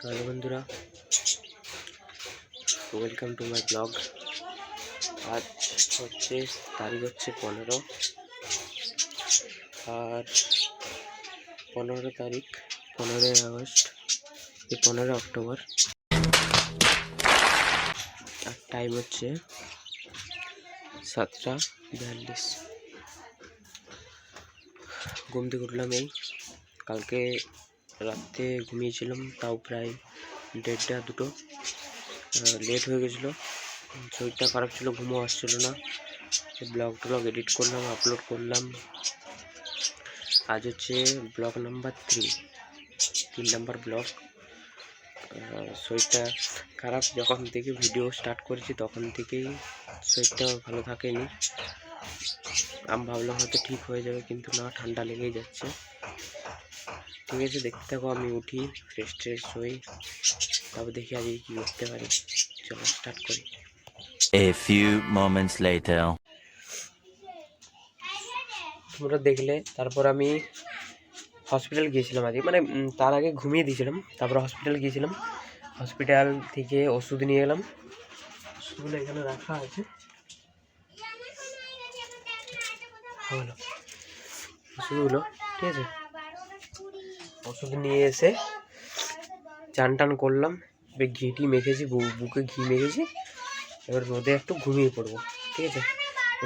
তো হ্যালো বন্ধুরা welcome to my blog আজ হচ্ছে তারিখ হচ্ছে পনেরো। আর পনেরো তারিখ, পনেরোই আগস্ট, এই পনেরোই অক্টোবর। আর টাইম হচ্ছে সাতটা বিয়াল্লিশ। ঘুম থেকে উঠলাম এই, কালকে রাত্রে ঘুমিয়েছিলাম, তাও প্রায় দেড়টা, দুটো। লেট হয়ে গেছিল। শরীরটা খারাপ ছিল, ঘুমও আসছিল না। ব্লগ টলগ এডিট করলাম আপলোড করলাম। আজ হচ্ছে ব্লগ নাম্বার থ্রি তিন নাম্বার ব্লগ শরীরটা খারাপ, যখন থেকে ভিডিও স্টার্ট করেছি, তখন থেকেই শরীরটা ভালো থাকেনি। আমি ভাবলাম হয়তো ঠিক হয়ে যাবে, কিন্তু না, ঠান্ডা লেগেই যাচ্ছে। ঠিক আছে দেখতে থাকো আমি উঠি ফ্রেশ ট্রেশ হই। তারপর দেখি আজকে কি করতে পারি। চলো স্টার্ট করি। A few moments later. তোমরা দেখলে তারপর আমি হসপিটাল গিয়েছিলাম আজকে। মানে তার আগে ঘুমিয়ে দিয়েছিলাম তারপর হসপিটাল গিয়েছিলাম। হসপিটাল থেকে ওষুধ নিয়ে এলাম। ওষুধগুলো এখানে রাখা আছে। হলো। ওষুধগুলো ঠিক আছে? ওষুধ নিয়ে এসে চান টান করলাম। এবার ঘিটি মেখেছি বুকে ঘি মেখেছি। এবার রোদে একটু ঘুমিয়ে পড়ব ঠিক আছে?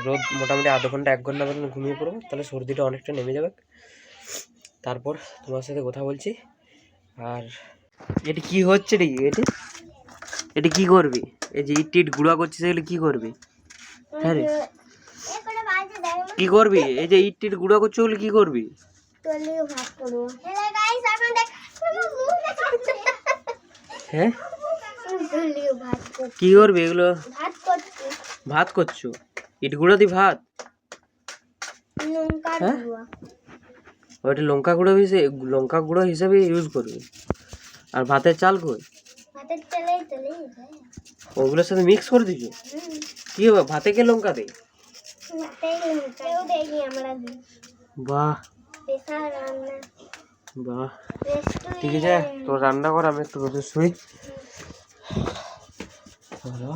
রোদ মোটামুটি আধ ঘণ্টা এক ঘণ্টা মতন ঘুমিয়ে পড়ব তাহলে সর্দিটা অনেকটা নেমে যাবে। তারপর তোমার সাথে কথা বলছি। আর এটি কি হচ্ছে রে এটি? এটি কি করবি? এই যে ইট টিট গুঁড়া করছিস এগুলো কি করবি? হ্যাঁ রে। কি করবি? এই যে ইট টিট গুঁড়া করছ ওগুলো কি করবি? তলিও ভাত করব হ্যালো গাইস এখন দেখ হ্যাঁ? তলিও ভাত কি করবি এগুলো? ভাত করছি। ভাত করছ? ইট গুঁড়ো দি ভাত? লঙ্কা হ্যাঁ? গুঁড়ো। ওইটা লঙ্কা গুঁড়ো হিসেবে লঙ্কা গুঁড়ো হিসেবে ইউজ করবি। আর ভাতের চাল কই? ভাতের তেলেই তেলেই ওগুলোর সাথে মিক্স করে দিছো কি হবে ভাতে কে লঙ্কা দে? ভাতেই লঙ্কা। কেউ দেয়নি আমরা দিই। বাহ। বাহ। ঠিক আছে তো রান্না কর আমি একটু রোদে শুই হলো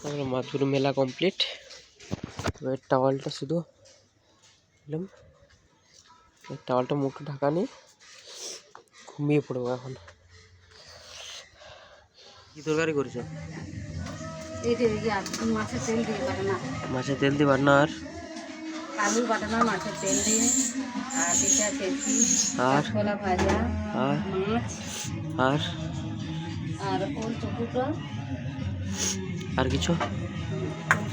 তারপরে মাথুর মেলা কমপ্লিট এবার টাওয়ালটা শুধু দিলাম টাওয়ালটা মুখটা ঢাকা নিয়ে ঘুমিয়ে পড়ব এখন। কি তরকারি করেছ? মাছের তেল দিয়ে বাটানা মাছের তেল দিয়ে বান্না আর? আলু বাটানা মাছের তেল দিয়ে আর পিঠা ফেসি আর? ছোলা ভাজা আর? মাছ আর? আর ওল চকুটো। আর কিছু?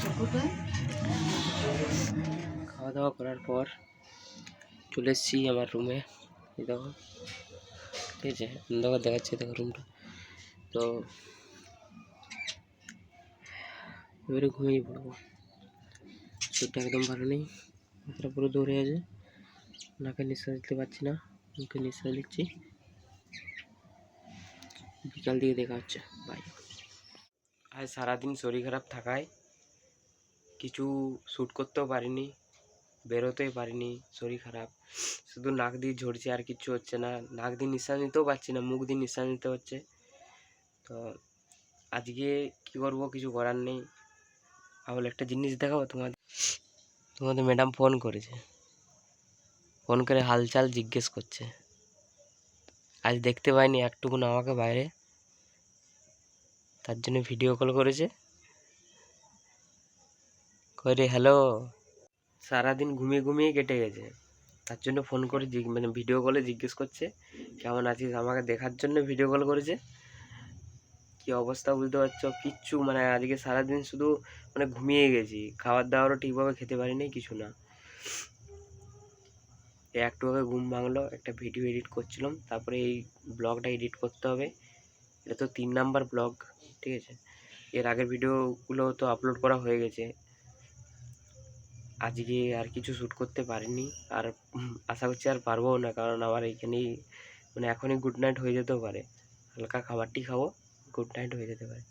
চকুটো। খাওয়া দাওয়া করার পর চলে এসেছি আমার রুমে এই দেখো। ঠিক আছে অন্ধকার দেখাচ্ছে দেখো রুমটা তো এবারে ঘুমিয়ে পড়ব। শরীরটা একদম ভালো নেই। মাথাটা পুরো দৌড়ে আছে। নাকে নিঃশ্বাস দিতে পারছি না, মুখে নিঃশ্বাস দিচ্ছি। বিকাল দিকে দেখা হচ্ছে বাই আজ সারাদিন শরীর খারাপ থাকায় কিছু শ্যুট করতেও পারিনি, বেরোতেই পারিনি, শরীর খারাপ। শুধু নাক দিয়ে ঝরছে, আর কিচ্ছু হচ্ছে না। নাক দিয়ে নিঃশ্বাস নিতেও পারছি না, মুখ দিয়ে নিঃশ্বাস নিতে হচ্ছে। তো আজকে কি করব, কিছু করার নেই। আবার একটা জিনিস দেখাবো তোমাদের। তোমাদের ম্যাডাম ফোন করেছে। ফোন করে হালচাল জিজ্ঞেস করছে। আজ দেখতে পাইনি, একটুকুন আমাকে বাইরে। তার জন্য ভিডিও কল করেছে। করে হ্যালো সারাদিন ঘুমিয়ে ঘুমিয়ে কেটে গেছে। তার জন্য ফোন করে মানে ভিডিও কলে জিজ্ঞেস করছে, কেমন আছিস? আমাকে দেখার জন্য ভিডিও কল করেছে। কি অবস্থা বুঝতে পারছ? কিচ্ছু মানে আজকে সারাদিন শুধু মানে ঘুমিয়ে গেছি। খাবার দাবারও ঠিকভাবে খেতে পারিনি, কিছু না। একটু ঘুম ভাঙলো, একটা ভিডিও এডিট করছিলাম। তারপরে এই ব্লগটা এডিট করতে হবে। এটা তো তিন নাম্বার ব্লগ ঠিক আছে? এর আগের ভিডিওগুলো তো আপলোড করা হয়ে গেছে। আজকে আর কিছু শ্যুট করতে পারিনি। আর আশা করছি আর পারব না, কারণ আমার এইখানেই মানে এখনই গুড নাইট হয়ে যেতেও পারে। হালকা খাবারটি খাব। গুড নাইট হয়ে যেতে পারে।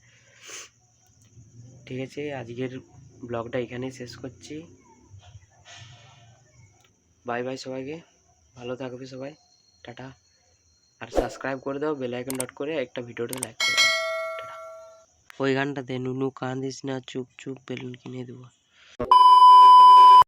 ঠিক আছে, আজকের ব্লগটা এখানেই শেষ করছি। বাই বাই সবাইকে। ভালো থাকবে সবাই। টাটা। আর সাবস্ক্রাইব করে দাও বেল আইকন ডট করে একটা ভিডিওটা লাইক করে। ওই গানটাতে নুনু কান্দিস না, চুপ চুপ বেলুন কিনে দেবো।